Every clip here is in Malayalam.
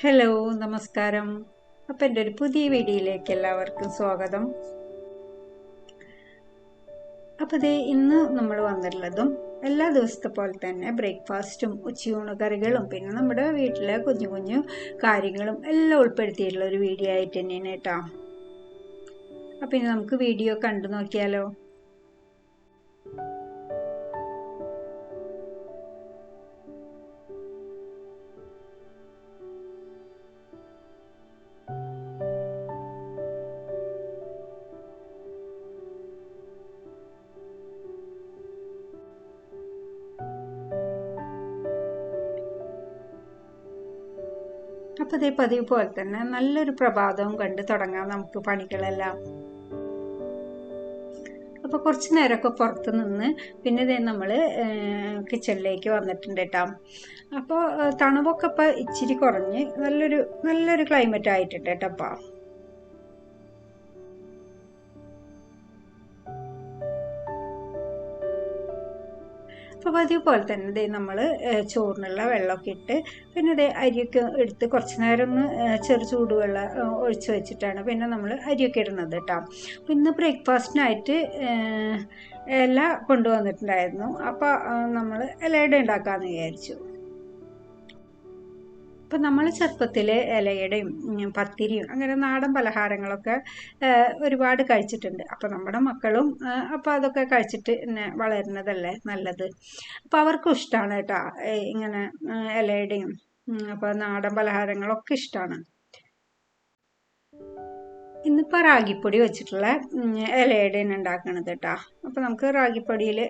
ഹലോ നമസ്കാരം. അപ്പം എന്റെ ഒരു പുതിയ വീഡിയോയിലേക്ക് എല്ലാവർക്കും സ്വാഗതം. അപ്പോൾ ദേ ഇന്ന് നമ്മൾ വന്നിട്ടുള്ളതും എല്ലാ ദിവസത്തെ പോലെ തന്നെ ബ്രേക്ക്ഫാസ്റ്റും ഉച്ചയൂണ് കറികളും പിന്നെ നമ്മുടെ വീട്ടിലെ കുഞ്ഞു കുഞ്ഞു കാര്യങ്ങളും എല്ലാം ഉൾപ്പെടുത്തിയിട്ടുള്ള ഒരു വീഡിയോ ആയിട്ട് തന്നെയാണ് കേട്ടോ. അപ്പം ഇനി നമുക്ക് വീഡിയോ കണ്ടു നോക്കിയാലോ? അപ്പോൾ ഇതേ പതിവ് പോലെ തന്നെ നല്ലൊരു പ്രഭാതവും കണ്ട് തുടങ്ങാം നമുക്ക് പണികളെല്ലാം. അപ്പോൾ കുറച്ച് നേരമൊക്കെ പുറത്ത് നിന്ന് പിന്നെ ഇതേ നമ്മൾ കിച്ചണിലേക്ക് വന്നിട്ടുണ്ട് കേട്ടോ. അപ്പോൾ തണുപ്പൊക്കെ ഇപ്പോൾ ഇച്ചിരി കുറഞ്ഞ് നല്ലൊരു നല്ലൊരു ക്ലൈമറ്റ് ആയിട്ടുണ്ട് കേട്ടോ അപ്പോൾ പതിവ് പോലെ തന്നെ ഇതേ നമ്മൾ ചോറിനുള്ള വെള്ളമൊക്കെ ഇട്ട് പിന്നെ ഇതേ അരിയൊക്കെ എടുത്ത് കുറച്ച് നേരം ഒന്ന് ചെറു ചൂടുവെള്ളം ഒഴിച്ച് വെച്ചിട്ടാണ് പിന്നെ നമ്മൾ അരിയൊക്കെ ഇടുന്നത് കേട്ടോ. അപ്പോൾ ഇന്ന് ബ്രേക്ക്ഫാസ്റ്റിനായിട്ട് എല്ലാം കൊണ്ടുവന്നിട്ടുണ്ടായിരുന്നു. അപ്പോൾ നമ്മൾ ഇലയുടെ ഉണ്ടാക്കാമെന്ന് വിചാരിച്ചു. ഇപ്പം നമ്മൾ ചെറുപ്പത്തിൽ ഇലയുടെയും പത്തിരിയും അങ്ങനെ നാടൻ പലഹാരങ്ങളൊക്കെ ഒരുപാട് കഴിച്ചിട്ടുണ്ട്. അപ്പം നമ്മുടെ മക്കളും അപ്പം അതൊക്കെ കഴിച്ചിട്ട് പിന്നെ വളരുന്നതല്ലേ നല്ലത്. അപ്പം അവർക്കും ഇഷ്ടമാണ് കേട്ടോ ഇങ്ങനെ ഇലയുടെയും അപ്പോൾ നാടൻ പലഹാരങ്ങളൊക്കെ ഇഷ്ടമാണ് ഇന്നിപ്പോൾ റാഗിപ്പൊടി വെച്ചിട്ടുള്ള ഇലയുടെയാണ് ഉണ്ടാക്കണത് കേട്ടോ. അപ്പോൾ നമുക്ക് റാഗിപ്പൊടിയിൽ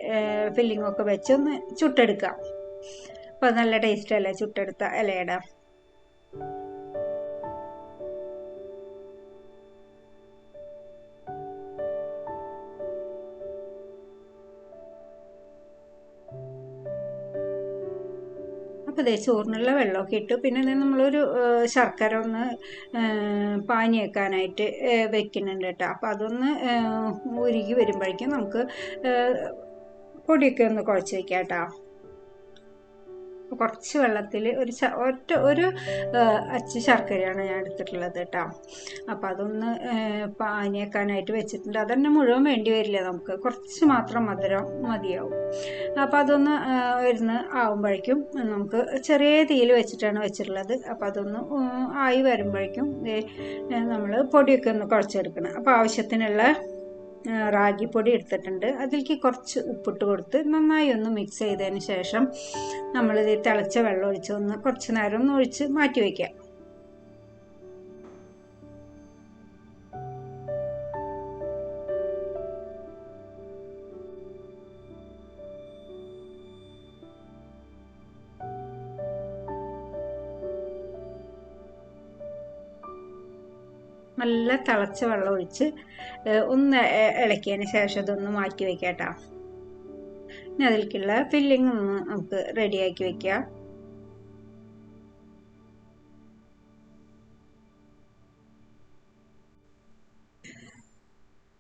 ഫില്ലിങ്ങൊക്കെ വെച്ച് ഒന്ന് ചുട്ടെടുക്കാം. അപ്പോൾ നല്ല ടേസ്റ്റ് അല്ലേ ചുട്ടെടുത്ത ഇലയുടെ ഇതേ ചോറിനുള്ള വെള്ളമൊക്കെ ഇട്ടു. പിന്നെ നമ്മളൊരു ശർക്കര ഒന്ന് പാനി വെക്കാനായിട്ട് വെക്കുന്നുണ്ട് കേട്ടോ. അപ്പോൾ അതൊന്ന് ഉരുകി വരുമ്പോഴേക്കും നമുക്ക് പൊടിയൊക്കെ ഒന്ന് കുഴച്ച് വെക്കാം കേട്ടോ. കുറച്ച് വെള്ളത്തിൽ ഒരു ഒറ്റ ഒരു അച്ച് ശർക്കരയാണ് ഞാൻ എടുത്തിട്ടുള്ളത് കേട്ടോ. അപ്പോൾ അതൊന്ന് പാനിയാക്കാനായിട്ട് വെച്ചിട്ടുണ്ട്. അതന്നെ മുഴുവൻ വേണ്ടി വരില്ല നമുക്ക്. കുറച്ച് മാത്രം മധുരം മതിയാവും. അപ്പോൾ അതൊന്ന് വരുന്ന ആവുമ്പോഴേക്കും നമുക്ക് ചെറിയ തീയിൽ വെച്ചിട്ടാണ് വെച്ചിട്ടുള്ളത്. അപ്പോൾ അതൊന്ന് ആയി വരുമ്പോഴേക്കും നമ്മൾ പൊടിയൊക്കെ ഒന്ന് കുഴച്ചെടുക്കണം. അപ്പോൾ ആവശ്യത്തിനുള്ള റാഗിപ്പൊടി എടുത്തിട്ടുണ്ട്. അതിലേക്ക് കുറച്ച് ഉപ്പിട്ട് കൊടുത്ത് നന്നായി ഒന്ന് മിക്സ് ചെയ്തതിന് ശേഷം നമ്മളിത് തിളച്ച വെള്ളം ഒഴിച്ച് ഒന്ന് കുറച്ച് നേരം ഒന്ന് ഒഴിച്ച് മാറ്റി വയ്ക്കാം നല്ല തിളച്ച വെള്ളം ഒഴിച്ച് ഒന്ന് ഇളക്കിയതിന് ശേഷം ഇതൊന്ന് മാറ്റി വയ്ക്കാം ഇനി അതിലേക്കുള്ള ഫില്ലിംഗ് ഒന്ന് നമുക്ക് റെഡിയാക്കി വയ്ക്കാം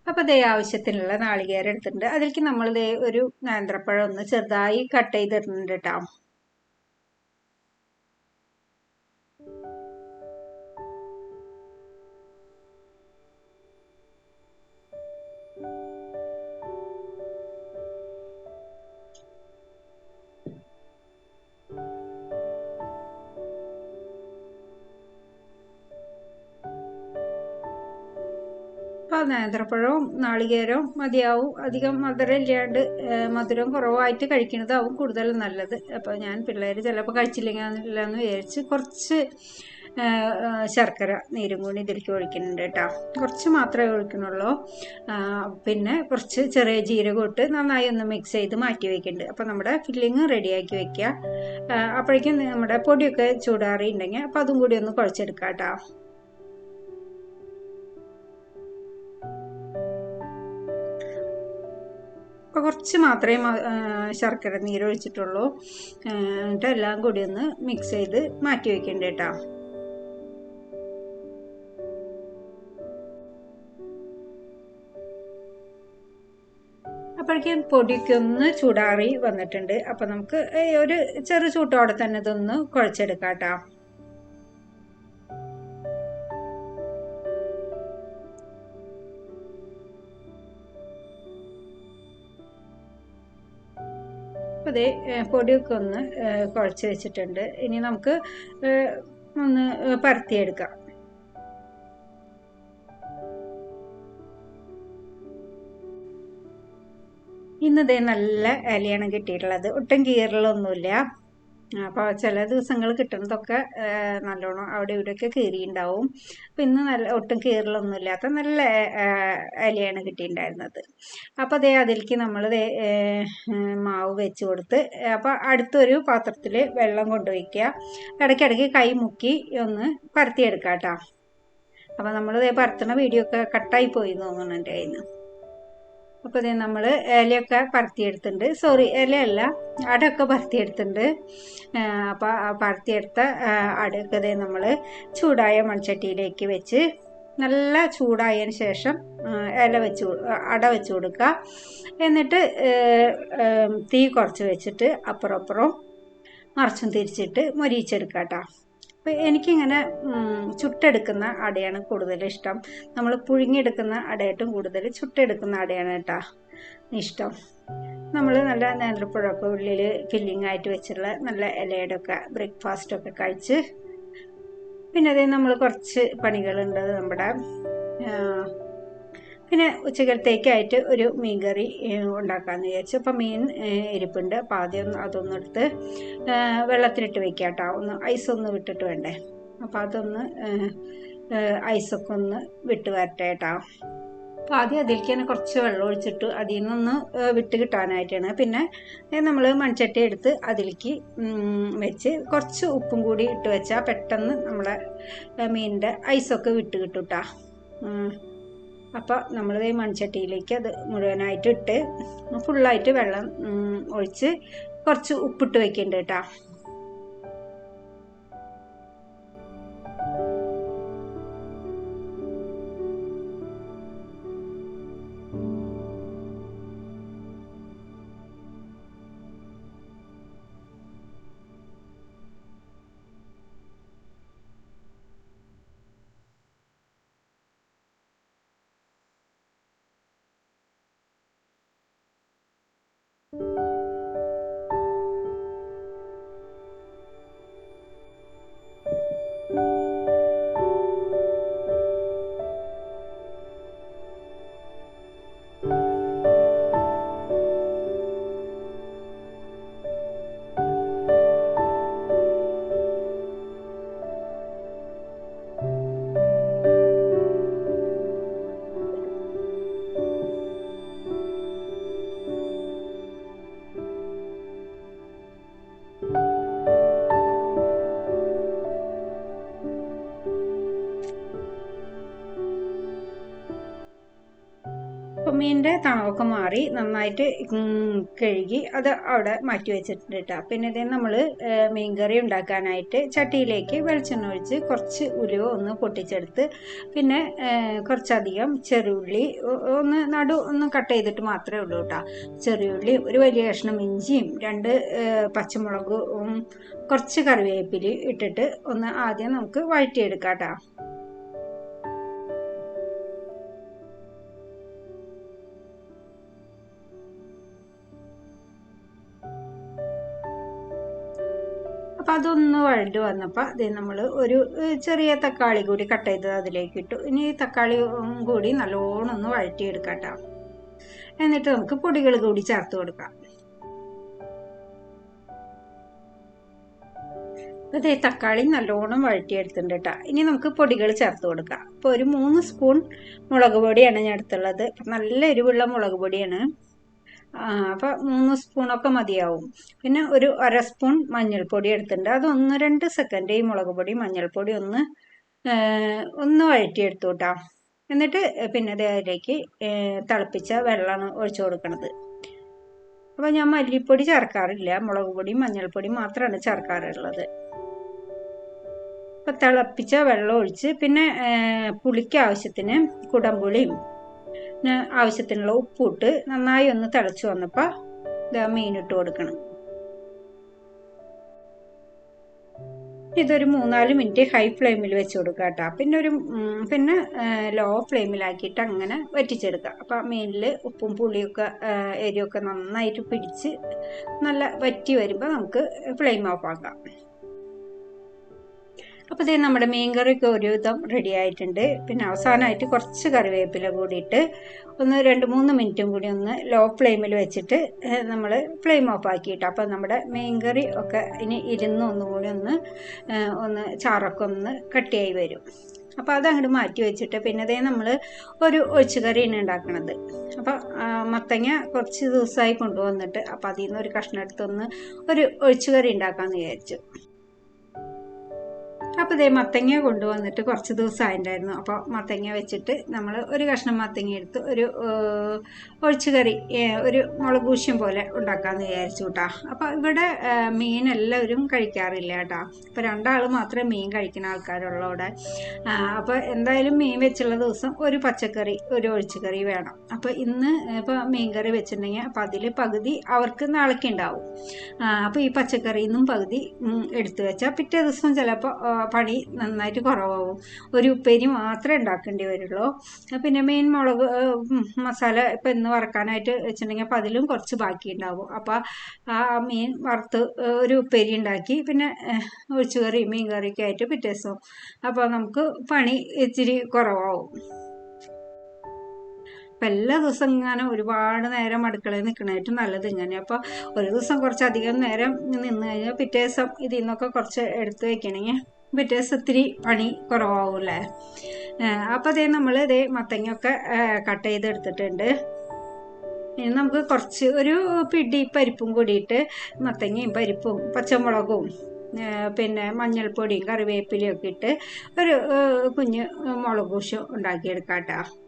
അപ്പോൾ ദേ ആവശ്യത്തിനുള്ള നാളികേരം എടുത്തിട്ടുണ്ട്. അതിലേക്ക് നമ്മൾ ദേ ഒരു നേന്ത്രപ്പഴം ഒന്ന് ചെറുതായി കട്ട് ചെയ്തിട്ടുണ്ട് കേട്ടോ. നേന്ത്രപ്പഴവും നാളികേരവും മതിയാവും. അധികം മധുരം ഇല്ലാണ്ട് മധുരം കുറവായിട്ട് കഴിക്കുന്നതാവും കൂടുതൽ നല്ലത്. അപ്പോൾ ഞാൻ പിള്ളേർ ചിലപ്പോൾ കഴിച്ചില്ലെങ്കിൽ എന്ന് വിചാരിച്ച് കുറച്ച് ശർക്കര നീരും കൂടി ഇതിലേക്ക് ഒഴിക്കുന്നുണ്ട് കേട്ടോ. കുറച്ച് മാത്രമേ ഒഴിക്കുന്നുള്ളൂ. പിന്നെ കുറച്ച് ചെറിയ ജീരകം ഇട്ട് നന്നായി ഒന്ന് മിക്സ് ചെയ്ത് മാറ്റി വയ്ക്കുന്നുണ്ട് അപ്പോൾ നമ്മുടെ ഫില്ലിങ് റെഡിയാക്കി വെക്കുക. അപ്പോഴേക്കും നമ്മുടെ പൊടിയൊക്കെ ചൂടാറിയിട്ടുണ്ടെങ്കിൽ അപ്പോൾ അതും കൂടി ഒന്ന് കുഴച്ചെടുക്കാം കേട്ടോ. അപ്പോൾ കുറച്ച് മാത്രമേ ശർക്കര നീരൊഴിച്ചിട്ടുള്ളൂ എന്നിട്ട് എല്ലാം കൂടി ഒന്ന് മിക്സ് ചെയ്ത് മാറ്റി വയ്ക്കണ്ട കേട്ടോ അപ്പോഴേക്കും പൊടിയൊക്കെ ഒന്ന് ചൂടാറി വന്നിട്ടുണ്ട്. അപ്പോൾ നമുക്ക് ഒരു ചെറു ചൂട്ടോടെ തന്നെ ഇതൊന്ന് കുഴച്ചെടുക്കാം കേട്ടോ അതേ പൊടിയൊക്കെ ഒന്ന് കുഴച്ച് വെച്ചിട്ടുണ്ട്. ഇനി നമുക്ക് ഒന്ന് പരത്തിയെടുക്കാം. ഇന്നതേ നല്ല ഇലയാണ് കിട്ടിയിട്ടുള്ളത്. ഒട്ടും കീറലൊന്നുമില്ല. അപ്പോൾ ചില ദിവസങ്ങൾ കിട്ടുന്നതൊക്കെ നല്ലോണം അവിടെ ഇവിടെയൊക്കെ കീറിയിട്ടുണ്ടാവും അപ്പം ഇന്ന് നല്ല ഒട്ടും കീറലൊന്നുമില്ലാത്ത നല്ല ഏഹ്, ഇലയാണ് കിട്ടിയിട്ടുണ്ടായിരുന്നത് അപ്പോൾ അതേ അതിലേക്ക് നമ്മൾ മാവ് വെച്ച് കൊടുത്ത് അപ്പോൾ അടുത്തൊരു പാത്രത്തിൽ വെള്ളം കൊണ്ടുവയ്ക്കുക ഇടയ്ക്കിടയ്ക്ക് കൈ മുക്കി ഒന്ന് പരത്തിയെടുക്കാം കേട്ടോ അപ്പോൾ നമ്മൾ പരത്തുന്ന വീഡിയോ ഒക്കെ കട്ടായി പോയി തോന്നുന്നുണ്ടായിരുന്നു അപ്പോൾ ഇതേ നമ്മൾ ഇലയൊക്കെ പരത്തിയെടുത്തിട്ടുണ്ട്. സോറി ഇലയല്ല അടയൊക്കെ പരത്തിയെടുത്തിട്ടുണ്ട്. അപ്പോൾ പരത്തിയെടുത്ത ആ, അടയൊക്കെ ഇതേ നമ്മൾ ചൂടായ മൺചട്ടിയിലേക്ക് വെച്ച് നല്ല ചൂടായതിന് ശേഷം ഇല വെച്ച് അട വെച്ച് കൊടുക്കുക. എന്നിട്ട് തീ കുറച്ച് വെച്ചിട്ട് അപ്പുറം അപ്പുറം മറിച്ചും തിരിച്ചിട്ട് മൊരിയിച്ചെടുക്കുക കേട്ടോ. അപ്പോൾ എനിക്കിങ്ങനെ ചുട്ടെടുക്കുന്ന അടയാണ് കൂടുതൽ ഇഷ്ടം നമ്മൾ പുഴുങ്ങിയെടുക്കുന്ന അടയായിട്ടും കൂടുതൽ ചുട്ടെടുക്കുന്ന അടയാണ് കേട്ടോ ഇഷ്ടം. നമ്മൾ നല്ല നേന്ത്രപ്പഴമൊക്കെ ഉള്ളിൽ ഫില്ലിംഗ് ആയിട്ട് വെച്ചുള്ള നല്ല ഇലയുടെ ഒക്കെ ബ്രേക്ക്ഫാസ്റ്റൊക്കെ കഴിച്ച് പിന്നെ അതേ നമ്മൾ കുറച്ച് പണികളുണ്ട് നമ്മുടെ പിന്നെ ഉച്ചക്കലത്തേക്കായിട്ട് ഒരു മീൻകറി ഉണ്ടാക്കാമെന്ന് വിചാരിച്ചു. അപ്പം മീൻ ഇരിപ്പുണ്ട്. അപ്പം ആദ്യം അതൊന്നെടുത്ത് വെള്ളത്തിലിട്ട് വെക്കാം കേട്ടോ ഒന്ന് ഐസൊന്ന് വിട്ടിട്ട് വേണ്ടേ? അപ്പം അതൊന്ന് ഐസൊക്കെ ഒന്ന് വിട്ട് വരട്ടെ കേട്ടോ അപ്പോൾ ആദ്യം അതിലേക്ക് തന്നെ കുറച്ച് വെള്ളം ഒഴിച്ചിട്ട് അതിൽ നിന്നൊന്ന് വിട്ട് കിട്ടാനായിട്ടാണ്. പിന്നെ നമ്മൾ മൺചട്ടി എടുത്ത് അതിലേക്ക് വെച്ച് കുറച്ച് ഉപ്പും കൂടി ഇട്ട് വെച്ചാൽ പെട്ടെന്ന് നമ്മളെ മീനിന്റെ ഐസൊക്കെ വിട്ട് കിട്ടും കേട്ടോ അപ്പോൾ നമ്മൾ ഈ മൺചട്ടിയിലേക്ക് അത് മുഴുവനായിട്ട് ഇട്ട് ഫുള്ളായിട്ട് വെള്ളം ഒഴിച്ച് കുറച്ച് ഉപ്പിട്ട് വെക്കുന്നുണ്ട് കേട്ടോ തണവൊക്കെ മാറി നന്നായിട്ട് കഴുകി അത് അവിടെ മാറ്റി വെച്ചിട്ടുണ്ട് കേട്ടോ പിന്നെ ഇതേ നമ്മൾ മീൻകറി ഉണ്ടാക്കാനായിട്ട് ചട്ടിയിലേക്ക് വെളിച്ചെണ്ണ ഒഴിച്ച് കുറച്ച് ഉലുവ ഒന്ന് പൊട്ടിച്ചെടുത്ത് പിന്നെ കുറച്ചധികം ചെറുള്ളി ഒന്ന് നടു ഒന്ന് കട്ട് ചെയ്തിട്ട് മാത്രമേ ഉള്ളൂ കേട്ടോ ചെറിയുള്ളി ഒരു വലിയ കഷ്ണം ഇഞ്ചിയും രണ്ട് പച്ചമുളകും കുറച്ച് കറിവേപ്പില ഇട്ടിട്ട് ഒന്ന് ആദ്യം നമുക്ക് വഴറ്റിയെടുക്കാം കേട്ടോ അതൊന്ന് വഴണ്ട് വന്നപ്പോൾ അത് നമ്മൾ ഒരു ചെറിയ തക്കാളി കൂടി കട്ട് ചെയ്തത് അതിലേക്ക് ഇട്ടു. ഇനി ഈ തക്കാളി കൂടി നല്ലോണം ഒന്ന് വഴറ്റിയെടുക്കാം എന്നിട്ട് നമുക്ക് പൊടികൾ കൂടി ചേർത്ത് കൊടുക്കാം. ഇതേ തക്കാളി നല്ലോണം വഴറ്റിയെടുത്തിട്ടുണ്ട് കേട്ടോ. ഇനി നമുക്ക് പൊടികൾ ചേർത്ത് കൊടുക്കാം. അപ്പോൾ ഒരു മൂന്ന് സ്പൂൺ മുളക് പൊടിയാണ് ഞാൻ എടുത്തുള്ളത്. നല്ല എരിവുള്ള മുളക് പൊടിയാണ്. അപ്പോൾ മൂന്ന് സ്പൂണൊക്കെ മതിയാവും. പിന്നെ ഒരു അര സ്പൂൺ മഞ്ഞൾപ്പൊടി എടുത്തിട്ടുണ്ട്. അത് ഒന്ന് രണ്ട് സെക്കൻഡ് ഈ മുളക് പൊടി മഞ്ഞൾപ്പൊടി ഒന്ന് ഒന്ന് വഴറ്റിയെടുത്തു കേട്ടോ എന്നിട്ട് പിന്നെ അതിലേക്ക് തിളപ്പിച്ച വെള്ളമാണ് ഒഴിച്ചു കൊടുക്കണത്. അപ്പോൾ ഞാൻ മല്ലിപ്പൊടി ചേർക്കാറില്ല. മുളക് പൊടി മഞ്ഞൾപ്പൊടി മാത്രമാണ് ചേർക്കാറുള്ളത്. അപ്പോൾ തിളപ്പിച്ച വെള്ളം ഒഴിച്ച് പിന്നെ പുളിക്ക് ആവശ്യത്തിന് കുടംപുളിയും ആവശ്യത്തിനുള്ള ഉപ്പിട്ട് നന്നായി ഒന്ന് തിളച്ച് വന്നപ്പോൾ ഇതാ മീനിട്ട് കൊടുക്കണം. ഇതൊരു മൂന്നാൽ മിനിറ്റ് ഹൈ ഫ്ലെയിമിൽ വെച്ച് കൊടുക്കുക കേട്ടോ പിന്നെ ഒരു പിന്നെ ലോ ഫ്ലെയിമിലാക്കിയിട്ട് അങ്ങനെ വറ്റിച്ചെടുക്കുക അപ്പം മീനിൽ ഉപ്പും പുളിയൊക്കെ എരിയൊക്കെ നന്നായിട്ട് പിടിച്ച് നല്ല വറ്റി വരുമ്പോൾ നമുക്ക് ഫ്ലെയിം ഓഫ് ആക്കാം. അപ്പോൾ ഇതേ നമ്മുടെ മീൻകറിക്ക് ഒരു ഒരുവിധം റെഡി ആയിട്ടുണ്ട്. പിന്നെ അവസാനമായിട്ട് കുറച്ച് കറിവേപ്പില കൂടിയിട്ട് ഒന്ന് രണ്ട് മൂന്ന് മിനിറ്റും കൂടി ഒന്ന് ലോ ഫ്ലെയിമിൽ വെച്ചിട്ട് നമ്മൾ ഫ്ലെയിം ഓഫ് ആക്കിയിട്ട് അപ്പോൾ നമ്മുടെ മീൻകറി ഒക്കെ ഇനി ഇരുന്ന് ഒന്നുകൂടി ഒന്ന് ഒന്ന് ചാറൊക്കെ ഒന്ന് കട്ടിയായി വരും. അപ്പോൾ അതങ്ങോട്ട് മാറ്റി വെച്ചിട്ട് പിന്നെ അതേ നമ്മൾ ഒരു ഒഴിച്ചുകറിയാണ് ഉണ്ടാക്കണത്. അപ്പോൾ മത്തങ്ങ കുറച്ച് ദിവസമായി കൊണ്ടുവന്നിട്ട് അപ്പോൾ അതിൽ നിന്ന് ഒരു കഷ്ണം എടുത്തൊന്ന് ഒരു ഒഴിച്ചുകറി ഉണ്ടാക്കാമെന്ന് വിചാരിച്ചു. അപ്പോൾ ഇതേ മത്തങ്ങ കൊണ്ടുവന്നിട്ട് കുറച്ച് ദിവസം ആയിണ്ടായിരുന്നു അപ്പോൾ മത്തങ്ങ വെച്ചിട്ട് നമ്മൾ ഒരു കഷ്ണം മത്തങ്ങ എടുത്ത് ഒരു ഒഴിച്ചുകറി ഒരു മുളക് പൂശ്യം പോലെ ഉണ്ടാക്കാമെന്ന് വിചാരിച്ചു കേട്ടാ അപ്പോൾ ഇവിടെ മീൻ എല്ലാവരും കഴിക്കാറില്ല കേട്ടാ അപ്പോൾ രണ്ടാൾ മാത്രമേ മീൻ കഴിക്കുന്ന ആൾക്കാരുള്ളൂ ഇവിടെ അപ്പോൾ എന്തായാലും മീൻ വെച്ചുള്ള ദിവസം ഒരു പച്ചക്കറി ഒരു ഒഴിച്ചുകറി വേണം. അപ്പോൾ ഇന്ന് ഇപ്പോൾ മീൻ കറി വെച്ചിട്ടുണ്ടെങ്കിൽ അപ്പോൾ അതിൽ പകുതി അവർക്ക് നാളേക്ക് ഉണ്ടാവും. അപ്പോൾ ഈ പച്ചക്കറിയിൽ നിന്നും പകുതി എടുത്തു വെച്ചാൽ പിറ്റേ ദിവസം ചിലപ്പോൾ പണി നന്നായിട്ട് കുറവാകും ഒരു ഉപ്പേരി മാത്രമേ ഉണ്ടാക്കേണ്ടി വരുള്ളൂ. പിന്നെ മെയിൻ മുളക് മസാല ഇപ്പം ഇന്ന് വറക്കാനായിട്ട് വെച്ചിട്ടുണ്ടെങ്കിൽ അപ്പം അതിലും കുറച്ച് ബാക്കി ഉണ്ടാവും. അപ്പോൾ ആ മീൻ വറുത്ത് ഒരു ഉപ്പേരി ഉണ്ടാക്കി പിന്നെ ഒഴിച്ചുകറി മീൻ കറിയൊക്കെ ആയിട്ട് പിറ്റേ ദിവസം അപ്പോൾ നമുക്ക് പണി ഇച്ചിരി കുറവാകും അപ്പം എല്ലാ ദിവസവും ഇങ്ങനെ ഒരുപാട് നേരം അടുക്കളയിൽ നിൽക്കണായിട്ട് നല്ലത് ഇങ്ങനെ അപ്പോൾ ഒരു ദിവസം കുറച്ചധികം നേരം നിന്ന് കഴിഞ്ഞാൽ പിറ്റേ ദിവസം ഇതിൽ നിന്നൊക്കെ കുറച്ച് എടുത്ത് വെക്കണമെങ്കിൽ പിറ്റേ ഇത്തിരി പണി കുറവാകൂല്ലേ അപ്പോൾ അതേ നമ്മൾ ഇതേ മത്തങ്ങയൊക്കെ കട്ട് ചെയ്തെടുത്തിട്ടുണ്ട്. ഇനി നമുക്ക് കുറച്ച് ഒരു പിടി പരിപ്പും കൂടിയിട്ട് മത്തങ്ങയും പരിപ്പും പച്ചമുളകും പിന്നെ മഞ്ഞൾപ്പൊടിയും കറിവേപ്പിലയും ഒക്കെ ഇട്ട് ഒരു കുഞ്ഞ് മുളക് പൂശം ഉണ്ടാക്കിയെടുക്കാം കേട്ടോ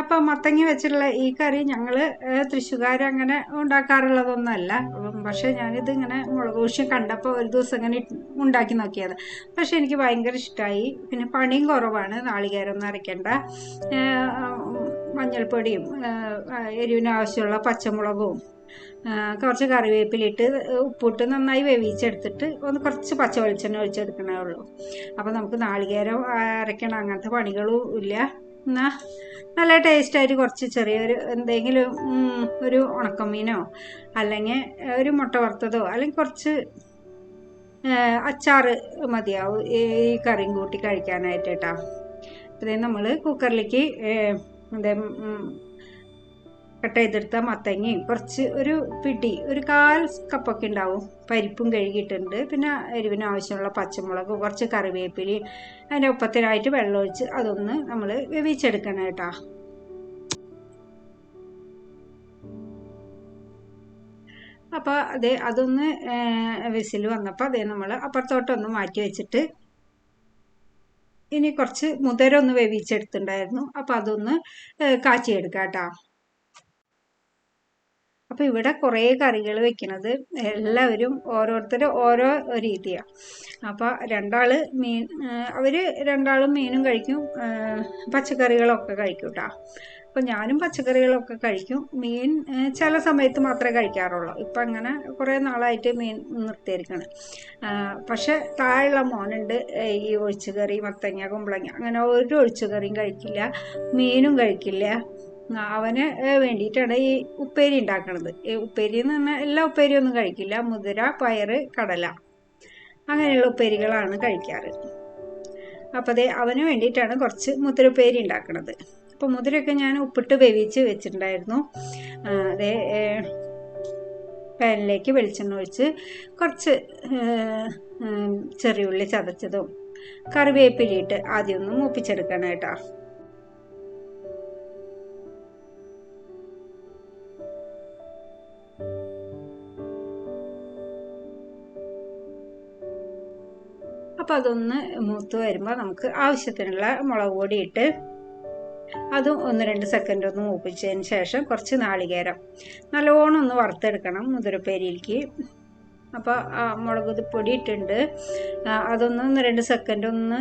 അപ്പം മത്തങ്ങ വെച്ചിട്ടുള്ള ഈ കറി ഞങ്ങൾ തൃശ്ശൂകാർ അങ്ങനെ ഉണ്ടാക്കാറുള്ളതൊന്നുമല്ല. പക്ഷേ ഞാനിത് ഇങ്ങനെ മുളക് പൂശി കണ്ടപ്പോൾ ഒരു ദിവസം ഇങ്ങനെ ഉണ്ടാക്കി നോക്കിയത്. പക്ഷേ എനിക്ക് ഭയങ്കര ഇഷ്ടമായി പിന്നെ പണിയും കുറവാണ് നാളികേരമൊന്നും അരയ്ക്കേണ്ട. മഞ്ഞൾപ്പൊടിയും എരിവിന് ആവശ്യമുള്ള പച്ചമുളകും കുറച്ച് കറിവേപ്പിലിട്ട് ഉപ്പിട്ട് നന്നായി വേവിച്ചെടുത്തിട്ട് ഒന്ന് കുറച്ച് പച്ച വെളിച്ചെണ്ണ ഒഴിച്ചെടുക്കണേ ഉള്ളൂ. അപ്പോൾ നമുക്ക് നാളികേരം അരയ്ക്കണം. അങ്ങനത്തെ പണികളും ഇല്ല. എന്നാൽ നല്ല ടേസ്റ്റായിട്ട് കുറച്ച് ചെറിയൊരു എന്തെങ്കിലും ഒരു ഉണക്കമീനോ അല്ലെങ്കിൽ ഒരു മുട്ട വറുത്തതോ അല്ലെങ്കിൽ കുറച്ച് അച്ചാറ് മതിയാവും ഈ കറിയും കൂട്ടി കഴിക്കാനായിട്ട് കേട്ടോ അതേ നമ്മൾ കുക്കറിലേക്ക് എന്താ കട്ട് ചെയ്തെടുത്ത മത്തങ്ങയും കുറച്ച് ഒരു പിടി ഒരു കാൽ കപ്പൊക്കെ ഉണ്ടാവും. പരിപ്പും കഴുകിയിട്ടുണ്ട്. പിന്നെ എരിവിന് ആവശ്യമുള്ള പച്ചമുളക് കുറച്ച് കറിവേപ്പിലി അതിന്റെ ഒപ്പത്തിനായിട്ട് വെള്ളമൊഴിച്ച് അതൊന്ന് നമ്മൾ വേവിച്ചെടുക്കണം കേട്ടോ. അപ്പോൾ അത് അതൊന്ന് വിസിൽ വന്നപ്പോൾ അതേ നമ്മൾ അപ്പുറത്തോട്ടൊന്ന് മാറ്റി വെച്ചിട്ട് ഇനി കുറച്ച് മുതരൊന്ന് വേവിച്ചെടുത്തിട്ടുണ്ടായിരുന്നു. അപ്പോൾ അതൊന്ന് കാച്ചിയെടുക്കാം കേട്ടോ. അപ്പോൾ ഇവിടെ കുറേ കറികൾ വെക്കണത് എല്ലാവരും ഓരോരുത്തരും ഓരോ രീതിയാണ് അപ്പോൾ രണ്ടാൾ മീൻ അവർ രണ്ടാളും മീനും കഴിക്കും പച്ചക്കറികളൊക്കെ കഴിക്കും കേട്ടോ അപ്പോൾ ഞാനും പച്ചക്കറികളൊക്കെ കഴിക്കും. മീൻ ചില സമയത്ത് മാത്രമേ കഴിക്കാറുള്ളൂ. ഇപ്പം അങ്ങനെ കുറേ നാളായിട്ട് മീൻ നിർത്തിയിരിക്കണം. പക്ഷെ താഴെയുള്ള മോനുണ്ട് ഈ ഒഴിച്ചുകറി മത്തങ്ങ കുമ്പളങ്ങ അങ്ങനെ ഒരു ഒഴിച്ചുകറിയും കഴിക്കില്ല മീനും കഴിക്കില്ല. അവന് വേണ്ടിയിട്ടാണ് ഈ ഉപ്പേരി ഉണ്ടാക്കണത് ഉപ്പേരി എന്ന് പറഞ്ഞാൽ എല്ലാ ഉപ്പേരിയും ഒന്നും കഴിക്കില്ല. മുതിര പയറ് കടല. അങ്ങനെയുള്ള ഉപ്പേരികളാണ് കഴിക്കാറ്. അപ്പോൾ അതേ അവന് വേണ്ടിയിട്ടാണ് കുറച്ച് മുതിരപ്പേരി ഉണ്ടാക്കുന്നത് അപ്പോൾ മുതിരയൊക്കെ ഞാൻ ഉപ്പിട്ട് വേവിച്ച് വെച്ചിട്ടുണ്ടായിരുന്നു. അതേ പാനിലേക്ക് വെളിച്ചെണ്ണ ഒഴിച്ച് കുറച്ച് ചെറിയുള്ളി ചതച്ചതും കറിവേപ്പിലിട്ട് ആദ്യം ഒന്ന് മൂപ്പിച്ചെടുക്കണം കേട്ടോ. അതൊന്ന് മൂത്ത് വരുമ്പോൾ നമുക്ക് ആവശ്യത്തിനുള്ള മുളക് പൊടി ഇട്ട് അതും ഒന്ന് രണ്ട് സെക്കൻഡ് ഒന്ന് മൂപ്പിച്ചതിന് ശേഷം കുറച്ച് നാളികേരം. നല്ലോണം ഒന്ന് വറുത്തെടുക്കണം മുതിരപ്പേരിയിലേക്ക്. അപ്പോൾ മുളക് പൊടി ഇട്ടുണ്ട് അതൊന്ന് ഒന്ന് രണ്ട് സെക്കൻഡ് ഒന്ന്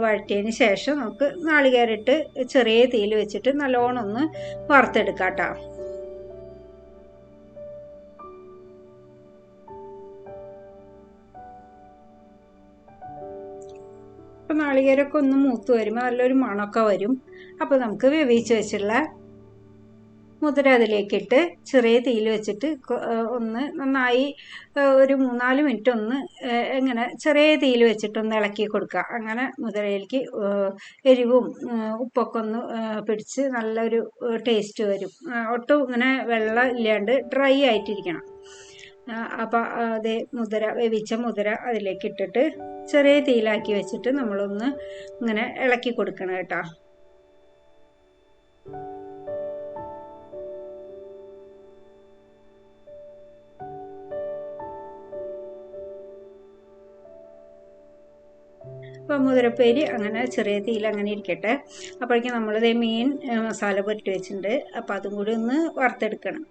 വഴറ്റിയതിന് ശേഷം നമുക്ക് നാളികേരം ഇട്ട് ചെറിയ തീയിൽ വെച്ചിട്ട് നല്ലോണം ഒന്ന് വറുത്തെടുക്കാം കേട്ടോ നാളികേരമൊക്കെ ഒന്ന് മൂത്ത് വരുമ്പോൾ നല്ലൊരു മണമൊക്കെ വരും. അപ്പോൾ നമുക്ക് വേവിച്ച് വെച്ചുള്ള മുതിര അതിലേക്കിട്ട് ചെറിയ തീയിൽ വെച്ചിട്ട് ഒന്ന് നന്നായി ഒരു മൂന്നാൽ മിനിറ്റ് ഒന്ന് ഇങ്ങനെ ചെറിയ തീയിൽ വെച്ചിട്ടൊന്ന് ഇളക്കി കൊടുക്കുക. അങ്ങനെ മുതിരയിലേക്ക് എരിവും ഉപ്പൊക്കെ ഒന്ന് പിടിച്ച് നല്ലൊരു ടേസ്റ്റ് വരും. ഒട്ടും ഇങ്ങനെ വെള്ളം ഇല്ലാണ്ട് ഡ്രൈ ആയിട്ടിരിക്കണം. അപ്പം അതേ മുതിര വേവിച്ച മുതിര അതിലേക്ക് ഇട്ടിട്ട് ചെറിയ തീയിലാക്കി വെച്ചിട്ട് നമ്മളൊന്ന് ഇങ്ങനെ ഇളക്കി കൊടുക്കണം കേട്ടോ. അപ്പോൾ മുതിരപ്പേരി അങ്ങനെ ചെറിയ തീയിൽ അങ്ങനെ ഇരിക്കട്ടെ. അപ്പോഴേക്കും നമ്മളിതേ മീൻ മസാല പുരട്ടി വെച്ചിട്ടുണ്ട്. അപ്പോൾ അതും കൂടി ഒന്ന് വറുത്തെടുക്കണം.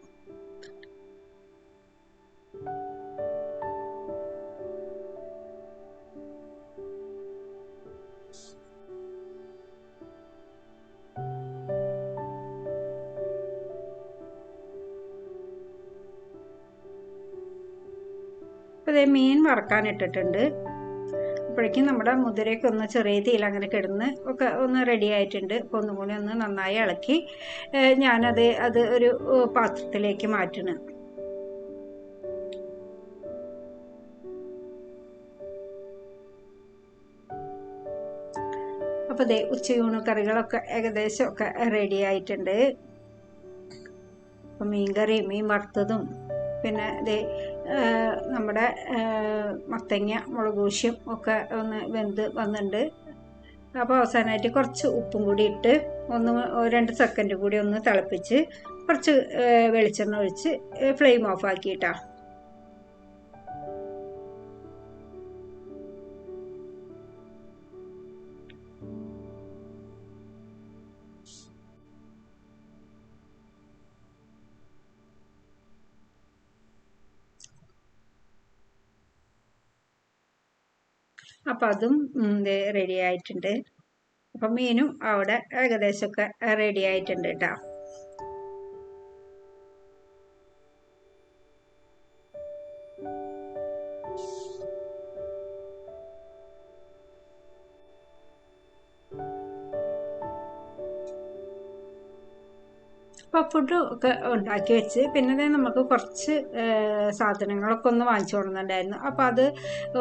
അപ്പോൾ ഇതേ മീൻ വറക്കാൻ ഇട്ടിട്ടുണ്ട് അപ്പോഴേക്കും നമ്മുടെ മുതിരയൊക്കെ ഒന്ന് ചെറിയ തീയിൽ അങ്ങനെ കിടന്ന് ഒക്കെ ഒന്ന് റെഡി ആയിട്ടുണ്ട്. അപ്പോൾ ഒന്നും കൂടി ഒന്ന് നന്നായി ഇളക്കി ഞാനത് അത് ഒരു പാത്രത്തിലേക്ക് മാറ്റണം. അപ്പോൾ ദേ ഉച്ചയൂണ് കറികളൊക്കെ ഏകദേശം ഒക്കെ റെഡി ആയിട്ടുണ്ട്. അപ്പം മീൻകറിയും മീൻ വറുത്തതും പിന്നെ ദേ നമ്മുടെ മത്തങ്ങ മുളകൂശ്യം ഒക്കെ ഒന്ന് വെന്ത് വന്നിട്ടുണ്ട്. അപ്പോൾ അവസാനമായിട്ട് കുറച്ച് ഉപ്പും കൂടി ഇട്ട് ഒന്ന് രണ്ട് സെക്കൻഡ് കൂടി ഒന്ന് തിളപ്പിച്ച് കുറച്ച് വെളിച്ചെണ്ണ ഒഴിച്ച് ഫ്ലെയിം ഓഫ് ആക്കിയിട്ടാ. അപ്പം അതും റെഡി ആയിട്ടുണ്ട്. അപ്പം മീനും അവിടെ ഏകദേശമൊക്കെ റെഡി ആയിട്ടുണ്ട് കേട്ടോ ഫുഡ് ഒക്കെ ഉണ്ടാക്കി വെച്ച്. പിന്നെ നമുക്ക് കുറച്ച് സാധനങ്ങളൊക്കെ ഒന്ന് വാങ്ങിച്ചു കൊടുക്കുന്നുണ്ടായിരുന്നു. അപ്പോൾ അത്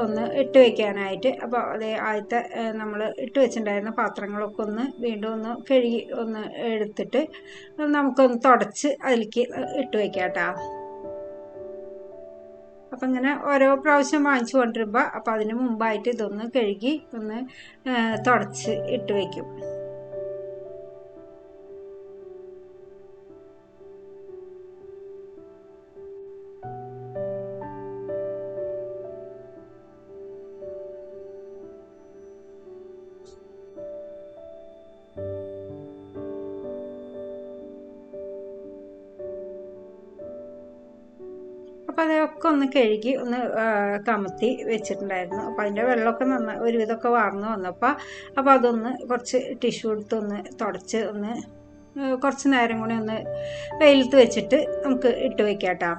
ഒന്ന് ഇട്ട് വെക്കാനായിട്ട് അപ്പോൾ അതേ ആദ്യത്തെ നമ്മൾ ഇട്ട് വെച്ചിട്ടുണ്ടായിരുന്ന പാത്രങ്ങളൊക്കെ ഒന്ന് വീണ്ടും ഒന്ന് കഴുകി ഒന്ന് എടുത്തിട്ട് നമുക്കൊന്ന് തുടച്ച് അതിലേക്ക് ഇട്ട് വെക്കാം കേട്ടോ. അപ്പം ഇങ്ങനെ ഓരോ പ്രാവശ്യം വാങ്ങിച്ചു കൊണ്ടിരുമ്പോൾ അപ്പോൾ അതിന് മുമ്പായിട്ട് ഇതൊന്ന് കഴുകി ഒന്ന് തുടച്ച് ഇട്ട് വെക്കും. അപ്പോൾ ഒന്ന് കഴുകി ഒന്ന് കമത്തി വെച്ചിട്ടുണ്ടായിരുന്നു. അപ്പോൾ അതിന്റെ വെള്ളമൊക്കെ നന്ന ഒരുവിധമൊക്കെ വാർന്നു വന്നപ്പോൾ അപ്പോൾ അതൊന്ന് കുറച്ച് ടിഷ്യൂ എടുത്ത് ഒന്ന് തുടച്ച് ഒന്ന് കുറച്ച് നേരം കൂടി ഒന്ന് വെയിലത്ത് വെച്ചിട്ട് നമുക്ക് ഇട്ട് വെക്കാം കേട്ടോ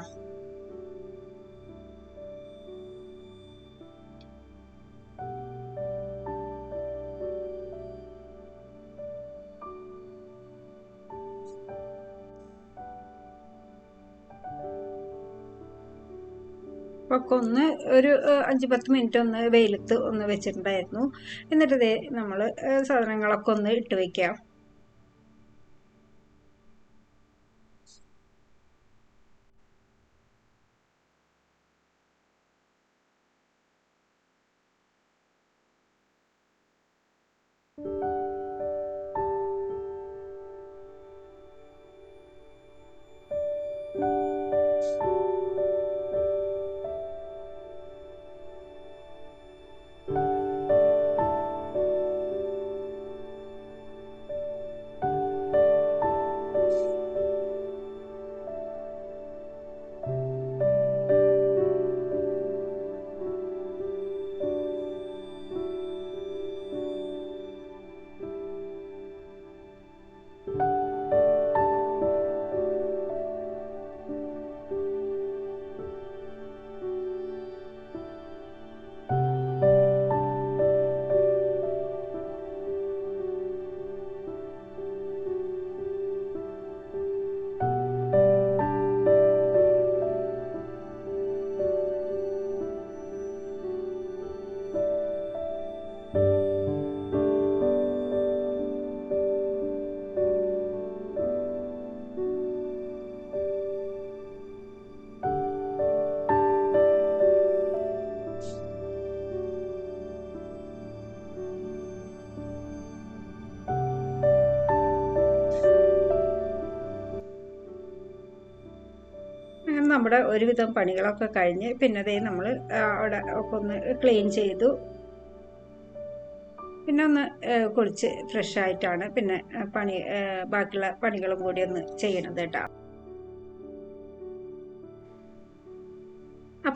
ഒക്കെ ഒന്ന് ഒരു അഞ്ച് പത്ത് മിനിറ്റ് ഒന്ന് വെയിലത്ത് ഒന്ന് വെച്ചിട്ടുണ്ടായിരുന്നു. എന്നിട്ട് നമ്മൾ സാധനങ്ങളൊക്കെ ഒന്ന് ഇട്ട് വെക്കാം. നമ്മുടെ ഒരുവിധം പണികളൊക്കെ കഴിഞ്ഞ് പിന്നെ അതേ നമ്മൾ അവിടെ ഒക്കെ ഒന്ന് ക്ലീൻ ചെയ്തു. പിന്നെ ഒന്ന് കുളിച്ച് ഫ്രഷ് ആയിട്ടാണ് പിന്നെ പണി ബാക്കിയുള്ള പണികളും കൂടി ഒന്ന് ചെയ്യണത് കേട്ടോ.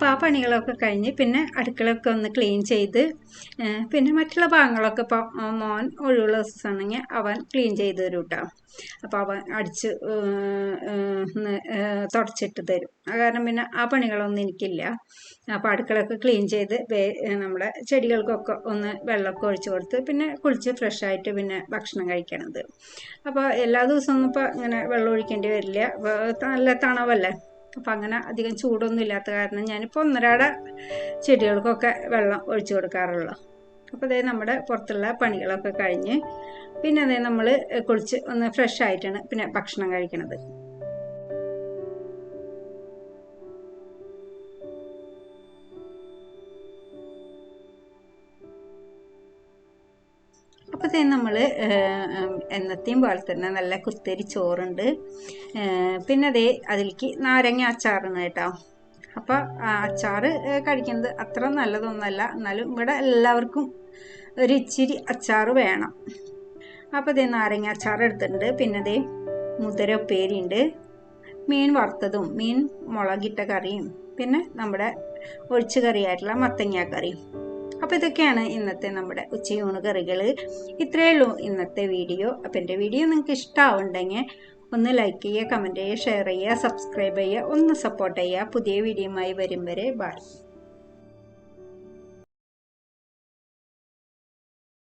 അപ്പോൾ ആ പണികളൊക്കെ കഴിഞ്ഞ് പിന്നെ അടുക്കളയൊക്കെ ഒന്ന് ക്ലീൻ ചെയ്ത് പിന്നെ മറ്റുള്ള ഭാഗങ്ങളൊക്കെ ഇപ്പോൾ മോൻ ഒഴിവുള്ള ദിവസമാണെങ്കിൽ അവൻ ക്ലീൻ ചെയ്ത് തരും കേട്ടോ അപ്പോൾ അവൻ അടിച്ച് തുടച്ചിട്ട് തരും. കാരണം പിന്നെ ആ പണികളൊന്നും എനിക്കില്ല. അപ്പോൾ അടുക്കളയൊക്കെ ക്ലീൻ ചെയ്ത് നമ്മുടെ ചെടികൾക്കൊക്കെ ഒന്ന് വെള്ളമൊക്കെ ഒഴിച്ചു കൊടുത്ത് പിന്നെ കുളിച്ച് ഫ്രഷ് ആയിട്ട് പിന്നെ ഭക്ഷണം കഴിക്കണത്. അപ്പോൾ എല്ലാ ദിവസവും ഇപ്പോൾ ഇങ്ങനെ വെള്ളം ഒഴിക്കേണ്ടി വരില്ല. നല്ല തണവല്ലേ? അപ്പം അങ്ങനെ അധികം ചൂടൊന്നും ഇല്ലാത്ത കാരണം ഞാനിപ്പോൾ ഒന്നരാട ചെടികൾക്കൊക്കെ വെള്ളം ഒഴിച്ചു കൊടുക്കാറുള്ളൂ. അപ്പോൾ അതേ നമ്മുടെ പുറത്തുള്ള പണികളൊക്കെ കഴിഞ്ഞ് പിന്നെ അതേ നമ്മൾ കുളിച്ച് ഒന്ന് ഫ്രഷ് ആയിട്ടാണ് പിന്നെ ഭക്ഷണം കഴിക്കണത്. അപ്പോൾ തന്നെ നമ്മൾ എന്നത്തെയും പോലെ തന്നെ നല്ല കുത്തരി ചോറുണ്ട്. പിന്നെ അതേ അതിലേക്ക് നാരങ്ങ അച്ചാറാണ് കേട്ടോ. അപ്പോൾ അച്ചാർ കഴിക്കുന്നത് അത്ര നല്ലതൊന്നുമല്ല എന്നാലും ഇവിടെ എല്ലാവർക്കും ഒരു ഇച്ചിരി അച്ചാർ വേണം. അപ്പോൾ ഇതേ നാരങ്ങ അച്ചാർ എടുത്തിട്ടുണ്ട്. പിന്നെ അതേ മുതിര ഉപ്പേരി ഉണ്ട്. മീൻ വറുത്തതും മീൻ മുളകിട്ട കറിയും. പിന്നെ നമ്മുടെ ഒഴിച്ചു കറിയായിട്ടുള്ള മത്തങ്ങ കറിയും. അപ്പോൾ ഇതൊക്കെയാണ് ഇന്നത്തെ നമ്മുടെ ഉച്ചയൂണ് കറികൾ ഇത്രയേ ഉള്ളൂ ഇന്നത്തെ വീഡിയോ. അപ്പോൾ എന്റെ വീഡിയോ നിങ്ങൾക്ക് ഇഷ്ടമാവുണ്ടെങ്കിൽ ഒന്ന് ലൈക്ക് ചെയ്യുക കമന്റ് ചെയ്യുക ഷെയർ ചെയ്യുക സബ്സ്ക്രൈബ് ചെയ്യുക ഒന്ന് സപ്പോർട്ട് ചെയ്യുക. പുതിയ വീഡിയോയുമായി വരും വരെ ബൈ